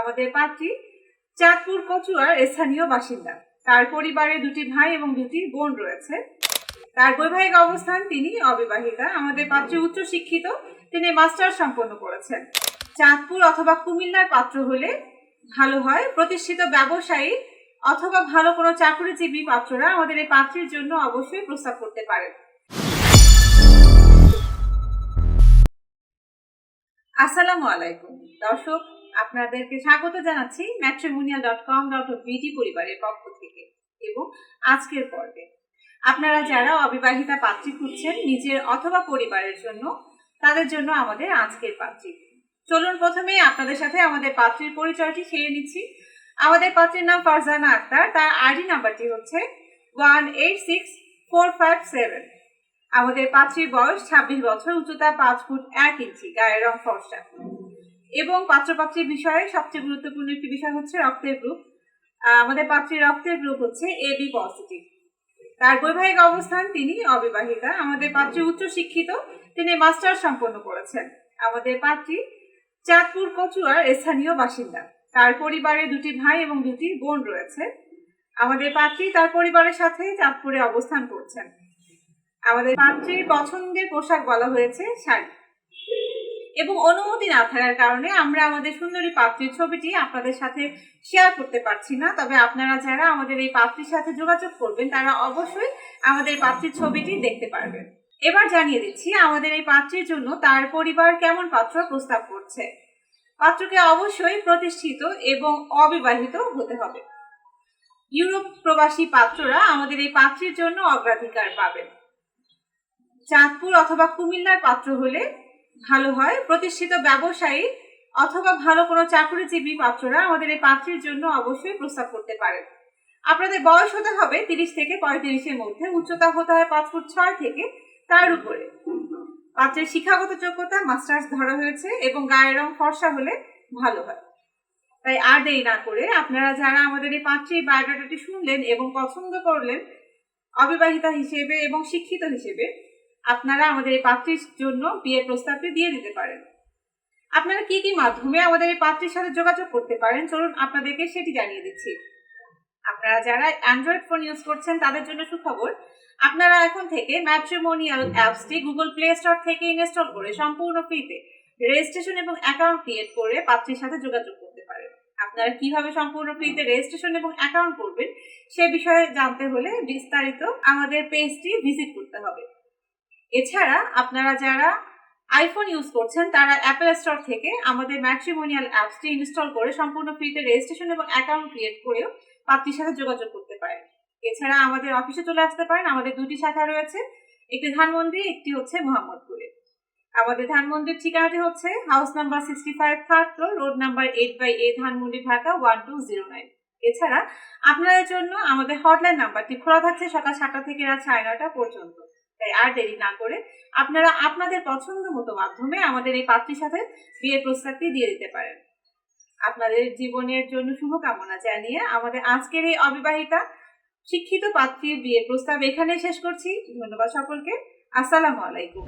আমাদের পাত্রী চাঁদপুর কচুয়ার স্থানীয় বাসিন্দা। তার পরিবারে দুটি ভাই এবং দুটি বোন রয়েছে। তার বৈবাহিক অবস্থান তিনি অবিবাহিতা। আমাদের পাত্রী উচ্চ শিক্ষিত তিনি মাস্টার সম্পন্ন করেছেন। চাঁদপুর অথবা কুমিল্লার পাত্র হলে ভালো হয়। প্রতিষ্ঠিত ব্যবসায়ী অথবা ভালো কোনো চাকরিজীবী পাত্ররা আমাদের এই পাত্রীর জন্য অবশ্যই প্রস্তাব করতে পারেন। আসসালামু আলাইকুম। দর্শক আপনাদেরকে স্বাগত জানাচ্ছি matrimonial dot com dot BD পরিবারের পক্ষ থেকে এবং আজকের পর্বে। আপনারা যারা অবিবাহিতা পাত্রী খুঁজছেন, নিজের অথবা পরিবারের জন্য, তাদের জন্য আমাদের আজকের পাত্রী। চলুন প্রথমে আপনাদের সাথে আমাদের পাত্রীর পরিচয়টি সেরে নিচ্ছি। আমাদের পাত্রীর নাম ফারজানা আক্তার, তার আইডি নাম্বারটি হচ্ছে one eight six four five seven আমাদের পাত্রীর বয়স ছাব্বিশ বছর, উচ্চতা পাঁচ ফুট এক ইঞ্চি, গায়ের রং ফর্সা। এবং পাত্রপাত্রীর বিষয়ে সবচেয়ে গুরুত্বপূর্ণ একটি বিষয় হচ্ছে রক্তের গ্রুপ। আমাদের পাত্রীর রক্তের গ্রুপ হচ্ছে এ বি পজিটিভ তার বৈবাহিক অবস্থান তিনি অবিবাহিতা। আমাদের পাত্রী উচ্চ শিক্ষিত, তিনি মাস্টার সম্পন্ন করেছেন। আমাদের পাত্রী চাঁদপুর কচুয়ার স্থানীয় বাসিন্দা। তার পরিবারে দুটি ভাই এবং দুটি বোন রয়েছে। আমাদের পাত্রী তার পরিবারের সাথে চাঁদপুরে অবস্থান করছেন। আমাদের পাত্রীর পছন্দের পোশাক বলা হয়েছে শাড়ি। এবং অনুমতি না থাকার কারণে আমরা আমাদের সুন্দরী পাত্রীর ছবিটি আপনাদের সাথে শেয়ার করতে পারছি না। তবে আপনারা যারা আমাদের এই পাত্রীর সাথে যোগাযোগ করবেন, তারা অবশ্যই আমাদের পাত্রীর ছবিটি দেখতে পারবেন। এবার জানিয়ে দিচ্ছি, আমাদের এই পাত্রীর জন্য তার পরিবার কেমন পাত্র প্রস্তাব করছে। পাত্রকে অবশ্যই প্রতিষ্ঠিত এবং অবিবাহিত হতে হবে। ইউরোপ প্রবাসী পাত্ররা আমাদের এই পাত্রীর জন্য অগ্রাধিকার পাবেন। চাঁদপুর অথবা কুমিল্লার পাত্র হলে ভালো হয়। প্রতিষ্ঠিত ব্যবসায়ী অথবা ভালো কোনো চাকরিজীবী পাত্ররা আমাদের এই পাত্রীর জন্য অবশ্যই প্রস্তাব করতে পারেন। আপনাদের বয়স হতে হবে তিরিশ থেকে পঁয়ত্রিশের মধ্যে। উচ্চতা হতে হয় পাঁচ ফুট ছয় থেকে তার উপরে। পাত্রের শিক্ষাগত যোগ্যতা, মাস্টার্স ধরা হয়েছে এবং গায়ের রং ফর্সা হলে ভালো হয়। তাই আর দেরি না করে আপনারা যারা আমাদের এই পাত্রীর বায়োডাটাটি শুনলেন এবং পছন্দ করলেন, অবিবাহিতা হিসেবে এবং শিক্ষিত হিসেবে আপনারা আমাদের এই পাত্রীর জন্য বিয়ের প্রস্তাবটি দিয়ে দিতে পারেন। আপনারা কি কি মাধ্যমে আমাদের এই পাত্রীর সাথে যোগাযোগ করতে পারেন? চলুন আপনাদেরকে সেটি জানিয়ে দিচ্ছি। আপনারা যারা অ্যান্ড্রয়েড ফোন ইউজ করছেন, তাদের জন্য সুখবর, আপনারা এখন থেকে ম্যাট্রিমোনিয়াল অ্যাপসটি গুগল প্লে স্টোর থেকে ইনস্টল করে সম্পূর্ণ ফ্রিতে রেজিস্ট্রেশন এবং অ্যাকাউন্ট ক্রিয়েট করে পাত্রীর সাথে যোগাযোগ করতে পারেন। আপনারা কীভাবে সম্পূর্ণ ফ্রিতে রেজিস্ট্রেশন এবং অ্যাকাউন্ট করবেন, সে বিষয়ে জানতে হলে বিস্তারিত আমাদের পেজটি ভিজিট করতে হবে। এছাড়া আপনারা যারা আইফোন ইউজ করছেন, তারা অ্যাপেল স্টোর থেকে আমাদের ম্যাট্রিমোনিয়াল অ্যাপসটি ইনস্টল করে সম্পূর্ণ ফ্রিতে রেজিস্ট্রেশন এবং অ্যাকাউন্ট ক্রিয়েট করেও পাত্রীর সাথে যোগাযোগ করতে পারেন। এছাড়া আমাদের অফিসে চলে আসতে পারেন। আমাদের দুটি শাখা রয়েছে। একটি ধানমন্ডি, একটি হচ্ছে মোহাম্মদপুরে। আমাদের ধানমন্ডির ঠিকানাটি হচ্ছে house number sixty five third floor road number eight by A Dhanmondi, Dhaka one two zero nine এছাড়া আপনাদের জন্য আমাদের হটলাইন নাম্বারটি খোলা থাকছে সকাল সাতটা থেকে রাত সাড়ে নয়টা পর্যন্ত। তাই আর দেরি না করে আপনারা আপনাদের পছন্দ মতো মাধ্যমে আমাদের এই পাত্রীর সাথে বিয়ের প্রস্তাবটি দিয়ে দিতে পারেন। আপনাদের জীবনের জন্য শুভকামনা জানিয়ে আমাদের আজকের এই অবিবাহিতা শিক্ষিত পাত্রীর বিয়ের প্রস্তাব এখানে শেষ করছি। ধন্যবাদ সকলকে। আসসালামু আলাইকুম।